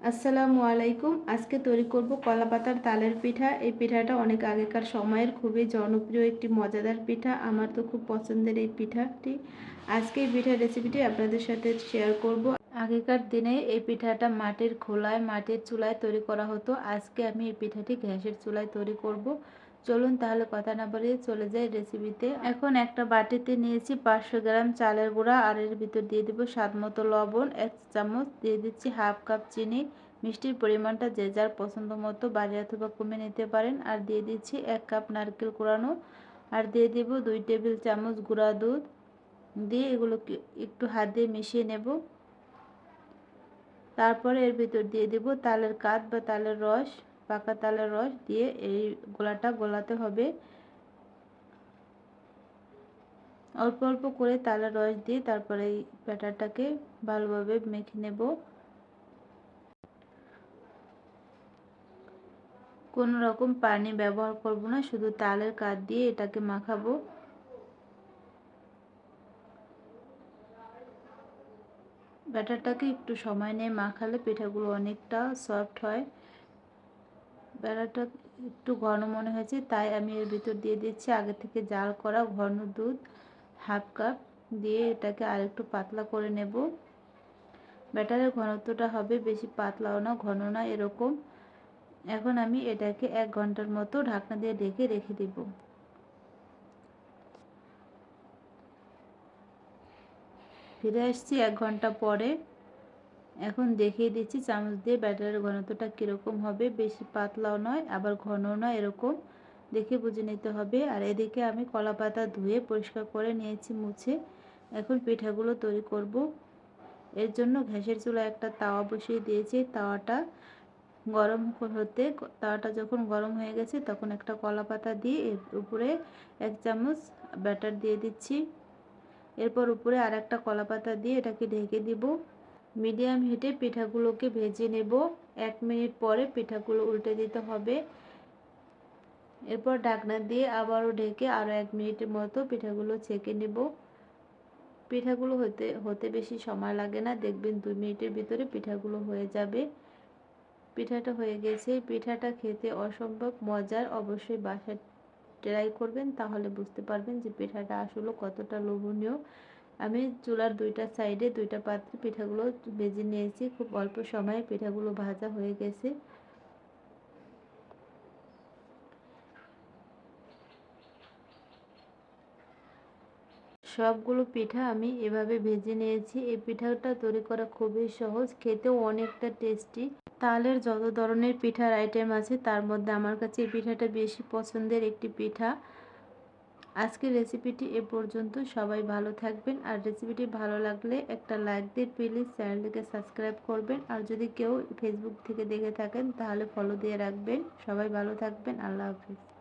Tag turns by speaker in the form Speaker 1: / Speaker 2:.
Speaker 1: আসসালামু আলাইকুম। আজকে তৈরি করব কলা পাতার তালের পিঠা। এই পিঠাটা অনেক আগেকার সময়ের খুবই জনপ্রিয় একটি মজাদার পিঠা। আমার তো খুব পছন্দের এই পিঠাটি। আজকে এই পিঠার রেসিপিটি আপনাদের সাথে শেয়ার করব। আগেকার দিনে এই পিঠাটা মাটির খোলায়, মাটির চুলায় তৈরি করা হতো। আজকে আমি এই পিঠাটি গ্যাসের চুলায় তৈরি করব। চলুন তাহলে কথা না বাড়িয়ে চলে যাই রেসিপিতে এখন একটা বাটিতে নিয়েছি পাঁচশো গ্রাম চালের গুঁড়া, আর এর ভিতর দিয়ে দিব স্বাদ মতো লবণ, এক চামচ। দিয়ে দিচ্ছি হাফ কাপ চিনি। মিষ্টির পরিমাণটা যে যার পছন্দ মতো, বাড়ি অথবা কমে নিতে পারেন। আর দিয়ে দিচ্ছি এক কাপ নারকেল কুড়ানো। আর দিয়ে দিব দুই টেবিল চামচ গুঁড়া দুধ। দিয়ে এগুলোকে একটু হাত দিয়ে মিশিয়ে নেব। তারপরে এর ভিতর দিয়ে দেব তালের কাঠ বা তালের রস। পাকা তালের রস দিয়ে এই গোলাটা গোলাতে হবে। অল্প অল্প করে তালের রস দিয়ে তারপরে এই ব্যাটারটাকে ভালোভাবে মেখে নেব। কোনো রকম পানি ব্যবহার করব না, শুধু তালের কাঠ দিয়ে এটাকে মাখাবো। ব্যাটারটাকে একটু সময় নিয়ে মাখালে পিঠাগুলো অনেকটা সফট হয়। বেড়াটা একটু ঘন মনে হয়েছে, তাই আমি এর ভিতর দিয়ে দিচ্ছি আগে থেকে জাল করা ঘন দুধ, হাফ কাপ, দিয়ে এটাকে আরেকটু পাতলা করে নেব। ব্যাটারের ঘনত্বটা হবে বেশি পাতলাও না, ঘন না, এরকম। এখন আমি এটাকে এক ঘণ্টার মতো ঢাকনা দিয়ে ঢেকে রেখে দেব। ফিরে আসছি এক ঘণ্টা পরে। এখন দেখিয়ে দিচ্ছি, চামচ দিয়ে ব্যাটারের ঘনত্বটা কীরকম হবে। বেশি পাতলাও নয়, আবার ঘনও নয়, এরকম। দেখে বুঝে নিতে হবে। আর এদিকে আমি কলা পাতা ধুয়ে পরিষ্কার করে নিয়েছি, মুছে। এখন পিঠাগুলো তৈরি করব। এর জন্য ঘ্যাসের চুলা একটা তাওয়া বসিয়ে দিয়েছি। তাওয়াটা গরম হতে, তাওয়াটা যখন গরম হয়ে গেছে, তখন একটা কলা পাতা দিয়ে এর উপরে এক চামচ ব্যাটার দিয়ে দিচ্ছি। এরপর উপরে আর একটা কলা পাতা দিয়ে এটাকে ঢেকে দিব। মিডিয়াম হিটে পিঠাগুলোকে ভেজে নেব। এক মিনিট পরে পিঠাগুলো উল্টে দিতে হবে। এরপর ঢাকনা দিয়ে আবারও ঢেকে আরও এক মিনিটের মতো পিঠাগুলো ছেঁকে নেব। পিঠাগুলো হতে হতে বেশি সময় লাগে না। দেখবেন দুই মিনিটের ভিতরে পিঠাগুলো হয়ে যাবে। পিঠাটা হয়ে গেছে। পিঠাটা খেতে অসম্ভব মজার। অবশ্যই বাসায় ট্রাই করবেন, তাহলে বুঝতে পারবেন যে পিঠাটা আসলে কতটা লোভনীয়। আমি চুলার দুইটা সাইডে দুইটা পাত্রে পিঠাগুলো ভেজে নিয়েছি। খুব অল্প সময়ে পিঠাগুলো ভাজা হয়ে গেছে। সবগুলো পিঠা আমি এভাবে ভেজে নিয়েছি। এই পিঠাটা তৈরি করা খুবই সহজ, খেতেও অনেকটা টেস্টি। তালের যত ধরনের পিঠার আইটেম আছে, তার মধ্যে আমার কাছে এই পিঠাটা বেশি পছন্দের একটি পিঠা। আজকের রেসিপিটি এ পর্যন্ত। সবাই ভালো থাকবেন। আর রেসিপিটি ভালো লাগলে একটা লাইক দিয়ে প্লিজ চ্যানেলটিকে সাবস্ক্রাইব করবেন। আর যদি কেউ ফেসবুক থেকে দেখে থাকেন, তাহলে ফলো দিয়ে রাখবেন। সবাই ভালো থাকবেন। আল্লাহ হাফিজ।